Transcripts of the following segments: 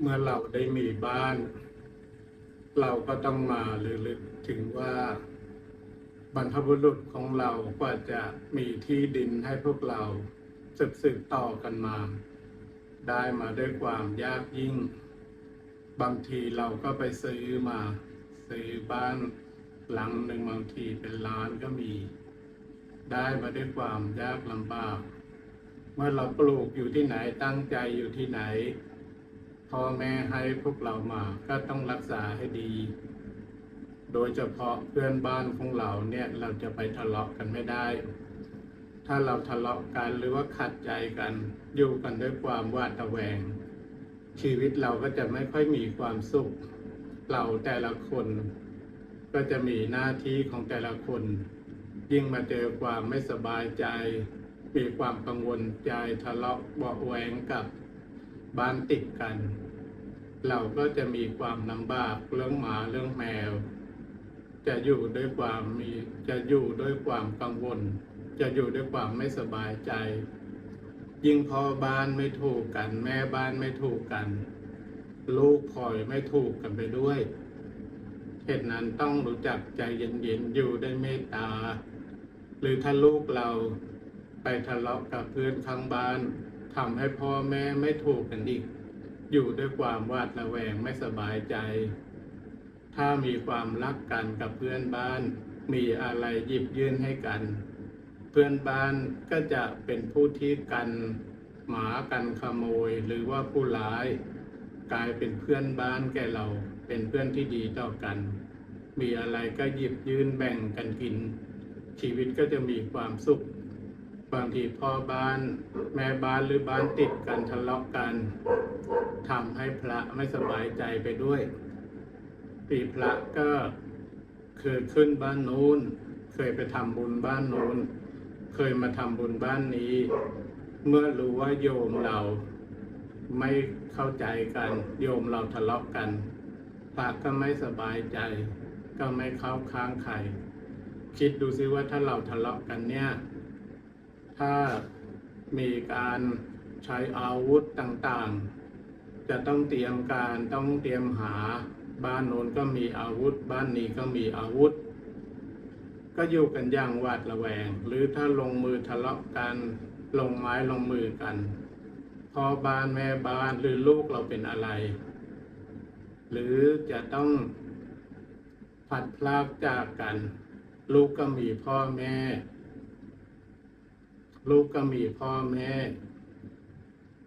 เมื่อเราได้มีบ้าน เราก็ต้องมาระลึกถึงว่าบรรพบุรุษของเรากว่าจะมีที่ดินให้พวกเราสืบสืบต่อกันมา ได้มาด้วยความยากยิ่ง บางทีเราก็ไปซื้อมา ซื้อบ้านหลังหนึ่งบางทีเป็นล้านก็มี ได้มาด้วยความยากลำบาก เมื่อเราปลูกอยู่ที่ไหนตั้งใจอยู่ที่ไหน พ่อแม่ให้พวกเรามาก็ต้องรักษาให้ดี โดยเฉพาะเพื่อนบ้านของเราเนี่ยเราจะไปทะเลาะกันไม่ได้ ถ้าเราทะเลาะกันหรือว่าขัดใจกัน อยู่กันด้วยความหวาดระแวง ชีวิตเราก็จะไม่ค่อยมีความสุข เราแต่ละคน ก็จะมีหน้าที่ของแต่ละคน ยิ่งมาเจอความไม่สบายใจมีความกังวลใจทะเลาะเบาะแวงกับบ้านติดกัน เราก็จะมีความลำบากเรื่องหมาเรื่องแมว จะอยู่ด้วยความมีจะอยู่ด้วยความกังวล จะอยู่ด้วยความไม่สบายใจ ยิ่งพอบ้านไม่ถูกกัน แม่บ้านไม่ถูกกัน ลูกพลอยไม่ถูกกันไปด้วยเหตุนั้นต้องรู้จักใจเย็นๆอยู่ด้วยเมตตา หรือถ้าลูกเราไปทะเลาะกับเพื่อนข้างบ้านทำให้พ่อแม่ไม่ถูกกันอีก อยู่ด้วยความหวาดระแวงไม่สบายใจ ถ้ามีความรักกันกับเพื่อนบ้าน มีอะไรหยิบยื่นให้กัน เพื่อนบ้านก็จะเป็นผู้ที่กันหมากันขโมยหรือว่าผู้ร้าย กลายเป็นเพื่อนบ้านแก่เราเป็นเพื่อนที่ดีต่อกัน มีอะไรก็หยิบยื่นแบ่งกันกิน ชีวิตก็จะมีความสุข บางทีพ่อบ้านแม่บ้านหรือบ้านติดกันทะเลาะกันทำให้พระไม่สบายใจไปด้วย ปีพระก็เคยขึ้นบ้านนู้น เคยไปทำบุญบ้านนู้น เคยมาทำบุญบ้านนี้ เมื่อรู้ว่าโยมเราไม่เข้าใจกัน โยมเราทะเลาะกันพระก็ไม่สบายใจ ก็ไม่เข้าข้างใครคิดดูซิว่าถ้าเราทะเลาะกันเนี่ย ถ้ามีการใช้อาวุธต่างๆ จะต้องเตรียมการต้องเตรียมหาบ้านโน้นก็มีอาวุธ บ้านนี้ก็มีอาวุธ ก็อยู่กันอย่างหวาดระแวง หรือถ้าลงมือทะเลาะกันลงไม้ลงมือกันพ่อบ้านแม่บ้านหรือลูกเราเป็นอะไร หรือจะต้องผัดพลากจากกัน ลูกก็มีพ่อแม่ ลูกก็มีพ่อแม่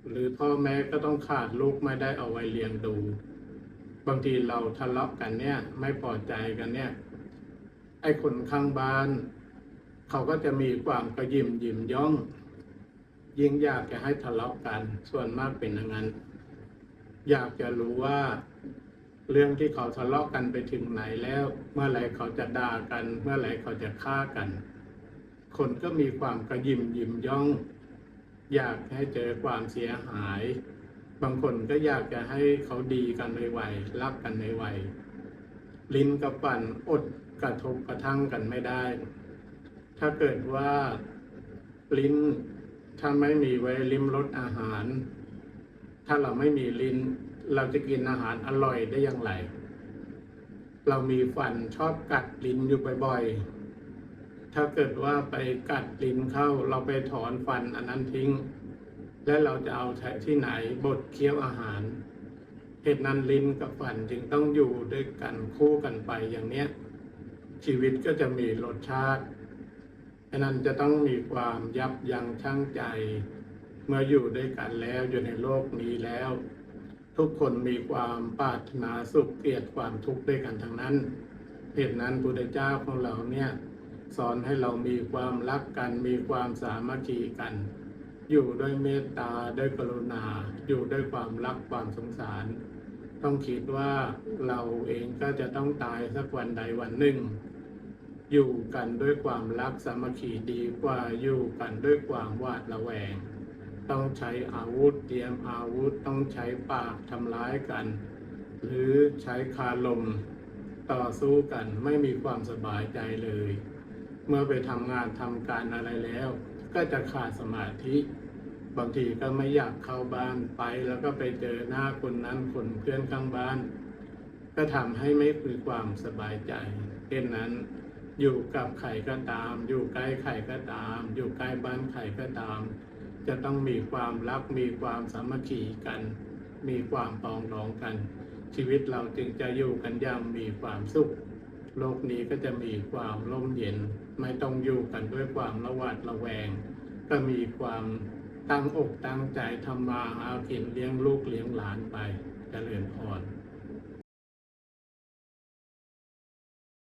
หรือพ่อแม่ก็ต้องขาดลูกไม่ได้เอาไว้เลี้ยงดู บางทีเราทะเลาะกันเนี่ย ไม่พอใจกันเนี่ย ไอ้คนข้างบ้าน เขาก็จะมีความกระยิมยิมย่อง ยิ่งอยากจะให้ทะเลาะกัน ส่วนมากเป็นอย่างนั้น อยากจะรู้ว่าเรื่องที่เขาทะเลาะกันไปถึงไหนแล้ว เมื่อไหร่เขาจะด่ากัน เมื่อไหร่เขาจะฆ่ากัน คนก็มีความกระยิมยิมย่อง อยากให้เจอความเสียหาย บางคนก็อยากจะให้เขาดีกันในวัยรักกันในวัยลิ้นกับฟันอดกระทบกระทั่งกันไม่ได้ ถ้าเกิดว่าลิ้นถ้าไม่มีไว้ลิ้มรสอาหาร ถ้าเราไม่มีลิ้น เราจะกินอาหารอร่อยได้อย่างไร เรามีฟันชอบกัดลิ้นอยู่บ่อยๆ ถ้าเกิดว่าไปกัดลิ้นเข้าเราไปถอนฟันอันนั้นทิ้ง และเราจะเอาใช้ที่ไหนบดเคี้ยวอาหารเหตุนั้นลิ้นกับฟันจึงต้องอยู่ด้วยกันคู่กันไปอย่างเนี้ย ชีวิตก็จะมีรสชาติฉะนั้นจะต้องมีความยับยั้งชั่งใจ เมื่ออยู่ด้วยกันแล้วอยู่ในโลกนี้แล้ว ทุกคนมีความปรารถนาสุขเกลียดความทุกข์ด้วยกันทั้งนั้นเหตุนั้นพุทธเจ้าของเราเนี่ย สอนให้เรามีความรักกัน มีความสามัคคีกัน อยู่ด้วยเมตตาด้วยกรุณา อยู่ด้วยความรักความสงสาร ต้องคิดว่าเราเองก็จะต้องตายสักวันใดวันหนึ่ง อยู่กันด้วยความรักสามัคคีดีกว่าอยู่กันด้วยความหวาดระแวง ต้องใช้อาวุธเตรียมอาวุธต้องใช้ปากทำร้ายกัน หรือใช้คาลมต่อสู้กันไม่มีความสบายใจเลย เมื่อไปทำงานทำการอะไรแล้ว ก็จะขาดสมาธิ บางทีก็ไม่อยากเข้าบ้านไป แล้วก็ไปเจอหน้าคนนั้นคนเพื่อนข้างบ้าน ก็ทำให้ไม่มีความสบายใจเช่นนั้นอยู่กับใครก็ตาม อยู่ใกล้ใครก็ตาม อยู่ใกล้บ้านใครก็ตาม จะต้องมีความรัก มีความสามัคคีกัน มีความปองดองกัน ชีวิตเราจึงจะอยู่กันอย่างมีความสุข โลกนี้ก็จะมีความร่มเย็น ไม่ต้องอยู่กันด้วยความระหวาดระแวง ก็มีความตั้งอกตั้งใจทำมาหากินเลี้ยงลูกเลี้ยงหลานไปเจริญพร